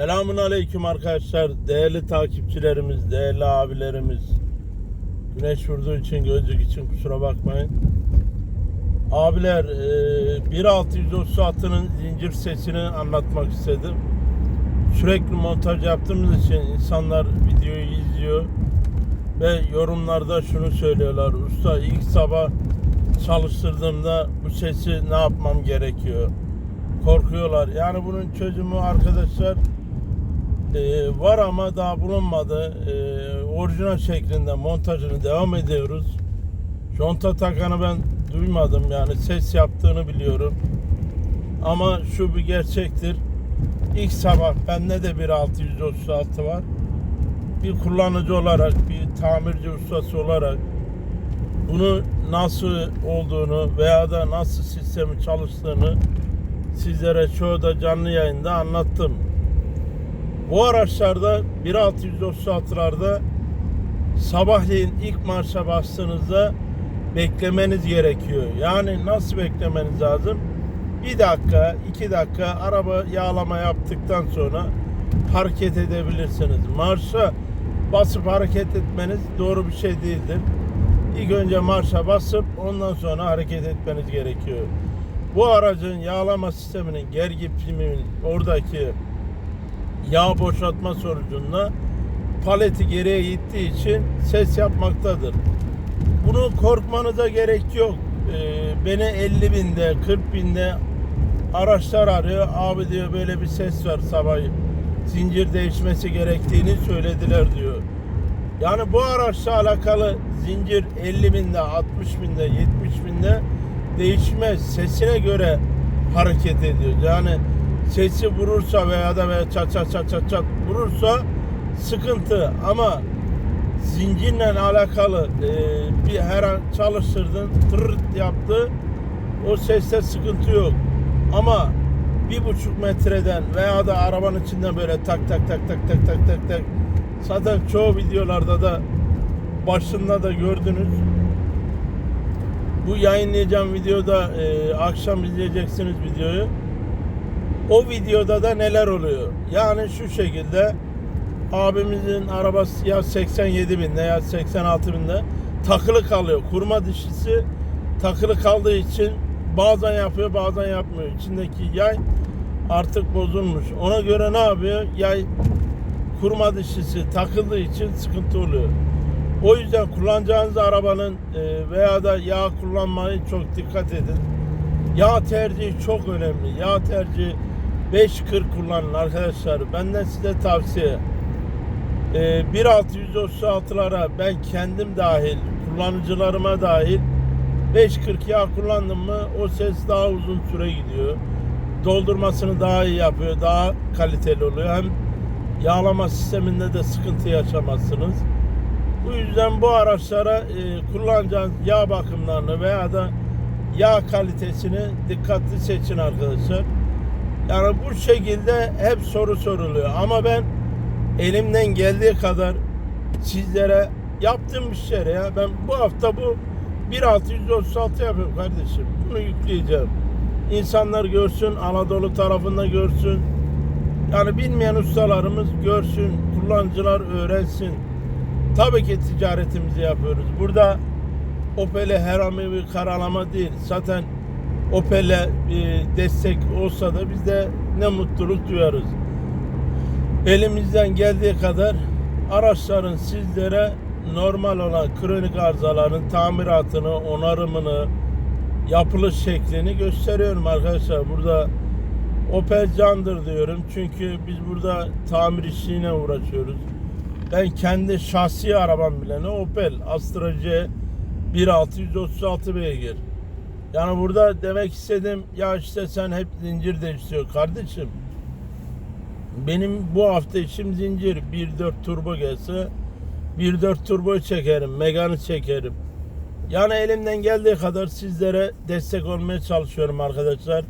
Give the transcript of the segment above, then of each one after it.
Selamun Aleyküm arkadaşlar. Değerli takipçilerimiz, değerli abilerimiz. Güneş vurduğu için, gözlük için kusura bakmayın. Abiler, e, 1630 atının zincir sesini anlatmak istedim. Sürekli montaj yaptığımız için insanlar videoyu izliyor ve yorumlarda şunu söylüyorlar. Usta ilk sabah çalıştırdığımda bu sesi ne yapmam gerekiyor? Korkuyorlar. Yani bunun çözümü arkadaşlar e, var ama daha bulunmadı. E, orijinal şeklinde montajını devam ediyoruz. Conta takanı ben duymadım yani ses yaptığını biliyorum. Ama şu bir gerçektir. İlk sabah bende de bir 636 var. Bir kullanıcı olarak, bir tamirci ustası olarak bunu nasıl olduğunu veya da nasıl sistemi çalıştığını sizlere çoğu da canlı yayında anlattım. Bu araçlarda 1636'larda sabahleyin ilk marşa bastığınızda beklemeniz gerekiyor. Yani nasıl beklemeniz lazım? Bir dakika, iki dakika araba yağlama yaptıktan sonra hareket edebilirsiniz. Marşa basıp hareket etmeniz doğru bir şey değildir. İlk önce marşa basıp ondan sonra hareket etmeniz gerekiyor. Bu aracın yağlama sisteminin gergi piminin oradaki yağ boşaltma sonucunda paleti geriye gittiği için ses yapmaktadır. Bunu korkmanıza gerek yok. Ee, beni 50 binde, 40 binde araçlar arıyor. Abi diyor böyle bir ses var sabah zincir değişmesi gerektiğini söylediler diyor. Yani bu araçla alakalı zincir 50 binde, 60 binde, 70 binde değişmez. Sesine göre hareket ediyor. Yani sesi vurursa veya da veya çat çat çat çat çat vurursa sıkıntı. Ama zincirle alakalı e, bir her an çalıştırdın tırırt yaptı o seste sıkıntı yok. Ama bir buçuk metreden veya da arabanın içinden böyle tak tak tak tak tak tak tak tak. Zaten çoğu videolarda da başında da gördünüz. Bu yayınlayacağım videoda e, akşam izleyeceksiniz videoyu o videoda da neler oluyor yani şu şekilde abimizin arabası ya 87 binde ya 86 binde takılı kalıyor. Kurma dişisi takılı kaldığı için bazen yapıyor bazen yapmıyor. İçindeki yay artık bozulmuş. Ona göre ne yapıyor? Yay kurma dişisi takıldığı için sıkıntı oluyor. O yüzden kullanacağınız arabanın e, veya da yağ kullanmayı çok dikkat edin. Yağ tercihi çok önemli. Yağ tercihi 5.40 kullanın arkadaşlar. Benden size tavsiye. E, 1.636'lara ben kendim dahil, kullanıcılarıma dahil 5.40 yağ kullandım mı o ses daha uzun süre gidiyor. Doldurmasını daha iyi yapıyor, daha kaliteli oluyor. Hem yağlama sisteminde de sıkıntı yaşamazsınız. Bu yüzden bu araçlara e, kullanacağınız yağ bakımlarını veya da yağ kalitesini dikkatli seçin arkadaşlar. Yani bu şekilde hep soru soruluyor. Ama ben elimden geldiği kadar sizlere yaptığım şey ya. Ben bu hafta bu 1636 yapıyorum kardeşim. Bunu yükleyeceğim. İnsanlar görsün, Anadolu tarafında görsün. Yani bilmeyen ustalarımız görsün, kullanıcılar öğrensin. Tabii ki ticaretimizi yapıyoruz. Burada Opel'e herhangi bir karalama değil. Zaten Opel'e bir destek olsa da biz de ne mutluluk duyarız. Elimizden geldiği kadar araçların sizlere normal olan kronik arızaların tamiratını, onarımını, yapılış şeklini gösteriyorum arkadaşlar. Burada Opel candır diyorum. Çünkü biz burada tamir işliğine uğraşıyoruz. Ben kendi şahsi arabam bile ne Opel Astra C 1636 beygir. Yani burada demek istedim ya işte sen hep zincir değiştiriyor kardeşim. Benim bu hafta işim zincir 1.4 turbo gelse 1.4 turbo çekerim, Megan'ı çekerim. Yani elimden geldiği kadar sizlere destek olmaya çalışıyorum arkadaşlar.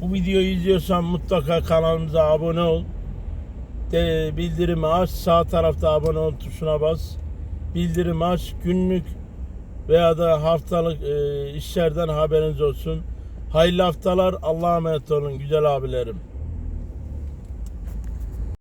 Bu videoyu izliyorsan mutlaka kanalımıza abone ol. De, bildirimi aç. Sağ tarafta abone ol tuşuna bas. Bildirimi aç. Günlük veya da haftalık e, işlerden haberiniz olsun. Hayırlı haftalar. Allah'a emanet olun güzel abilerim.